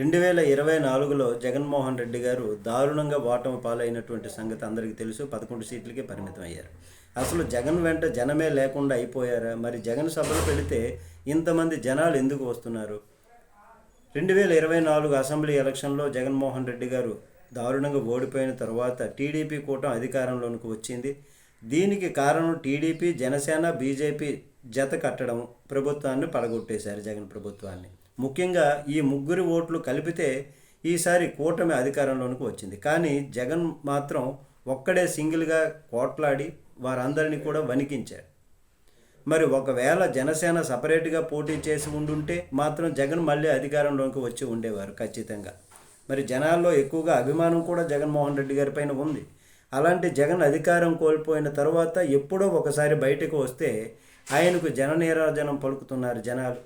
రెండు వేల ఇరవై నాలుగులో జగన్మోహన్ రెడ్డి గారు దారుణంగా ఓటమి పాలైనటువంటి సంగతి అందరికీ తెలుసు. పదకొండు సీట్లకే పరిమితం అయ్యారు. అసలు జగన్ వెంట జనమే లేకుండా అయిపోయారా? మరి జగన్ సభలు పెడితే ఇంతమంది జనాలు ఎందుకు వస్తున్నారు? రెండు వేల ఇరవై నాలుగు అసెంబ్లీ ఎలక్షన్లో జగన్మోహన్ రెడ్డి గారు దారుణంగా ఓడిపోయిన తర్వాత టీడీపీ కూటమి అధికారంలోనికి వచ్చింది. దీనికి కారణం టీడీపీ జనసేన బీజేపీ జత కట్టడం ప్రభుత్వాన్ని పడగొట్టేశారు జగన్ ప్రభుత్వాన్ని. ముఖ్యంగా ఈ ముగ్గురి ఓట్లు కలిపితే ఈసారి కూటమి అధికారంలోనికి వచ్చింది. కానీ జగన్ మాత్రం ఒక్కడే సింగిల్గా కోట్లాడి వారందరినీ కూడా వణికించారు. మరి ఒకవేళ జనసేన సపరేట్గా పోటీ చేసి ఉండుంటే మాత్రం జగన్ మళ్ళీ అధికారంలోకి వచ్చి ఉండేవారు ఖచ్చితంగా. మరి జనాల్లో ఎక్కువగా అభిమానం కూడా జగన్మోహన్ రెడ్డి గారి పైన ఉంది. అలాంటి జగన్ అధికారం కోల్పోయిన తర్వాత ఎప్పుడో ఒకసారి బయటకు వస్తే ఆయనకు జన నీరాజనం పలుకుతున్నారు జనాలు.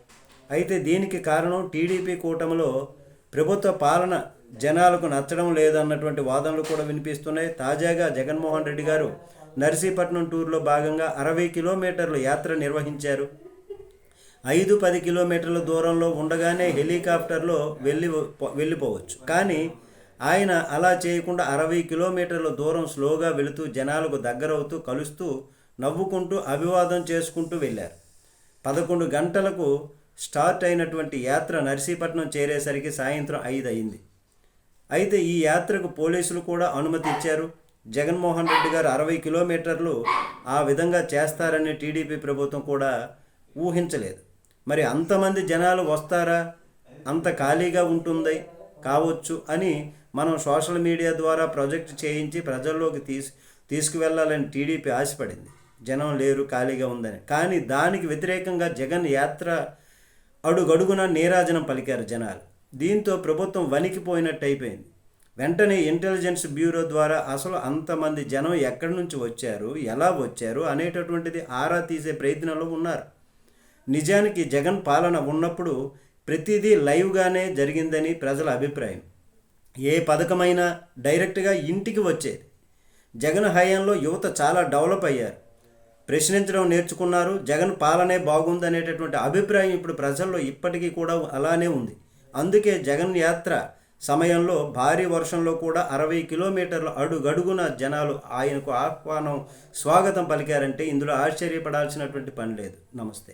అయితే దీనికి కారణం టీడీపీ కూటమిలో ప్రభుత్వ పాలన జనాలకు నచ్చడం లేదన్నటువంటి వాదనలు కూడా వినిపిస్తున్నాయి. తాజాగా జగన్మోహన్ రెడ్డి గారు నర్సీపట్నం టూర్లో భాగంగా అరవై కిలోమీటర్ల యాత్ర నిర్వహించారు. ఐదు పది కిలోమీటర్ల దూరంలో ఉండగానే హెలికాప్టర్లో వెళ్ళి వెళ్ళిపోవచ్చు. కానీ ఆయన అలా చేయకుండా అరవై కిలోమీటర్ల దూరం స్లోగా వెళుతూ జనాలకు దగ్గరవుతూ కలుస్తూ నవ్వుకుంటూ అభివాదం చేసుకుంటూ వెళ్ళారు. పదకొండు గంటలకు స్టార్ట్ అయినటువంటి యాత్ర నర్సీపట్నం చేరేసరికి సాయంత్రం ఐదు అయింది అయితే ఈ యాత్రకు పోలీసులు కూడా అనుమతి ఇచ్చారు. జగన్మోహన్ రెడ్డి గారు అరవై కిలోమీటర్లు ఆ విధంగా చేస్తారని టీడీపీ ప్రభుత్వం కూడా ఊహించలేదు. మరి అంతమంది జనాలు వస్తారా? అంత ఖాళీగా ఉంటుంది? కావచ్చు అని మనం సోషల్ మీడియా ద్వారా ప్రాజెక్ట్ చేయించి ప్రజల్లోకి తీసు తీసుకువెళ్ళాలని టీడీపీ ఆశపడింది. జనం లేరు ఖాళీగా ఉందని. కానీ దానికి వ్యతిరేకంగా జగన్ యాత్ర అడుగడుగున నీరాజనం పలికారు జనాలు. దీంతో ప్రభుత్వం వణికిపోయినట్టు అయిపోయింది. వెంటనే ఇంటెలిజెన్స్ బ్యూరో ద్వారా అసలు అంతమంది జనం ఎక్కడి నుంచి వచ్చారు ఎలా వచ్చారు అనేటటువంటిది ఆరా తీసే ప్రయత్నంలో ఉన్నారు. నిజానికి జగన్ పాలన ఉన్నప్పుడు ప్రతిదీ లైవ్గానే జరిగిందని ప్రజల అభిప్రాయం. ఏ పథకమైనా డైరెక్ట్గా ఇంటికి వచ్చేది. జగన్ హయాంలో యువత చాలా డెవలప్ అయ్యారు. ప్రశ్నించడం నేర్చుకున్నారు. జగన్ పాలనే బాగుందనేటటువంటి అభిప్రాయం ఇప్పుడు ప్రజల్లో ఇప్పటికీ కూడా అలానే ఉంది. అందుకే జగన్ యాత్ర సమయంలో భారీ వర్షంలో కూడా అరవై కిలోమీటర్ల అడుగడుగున జనాలు ఆయనకు ఆహ్వానం స్వాగతం పలికారంటే ఇందులో ఆశ్చర్యపడాల్సినటువంటి పని లేదు. నమస్తే.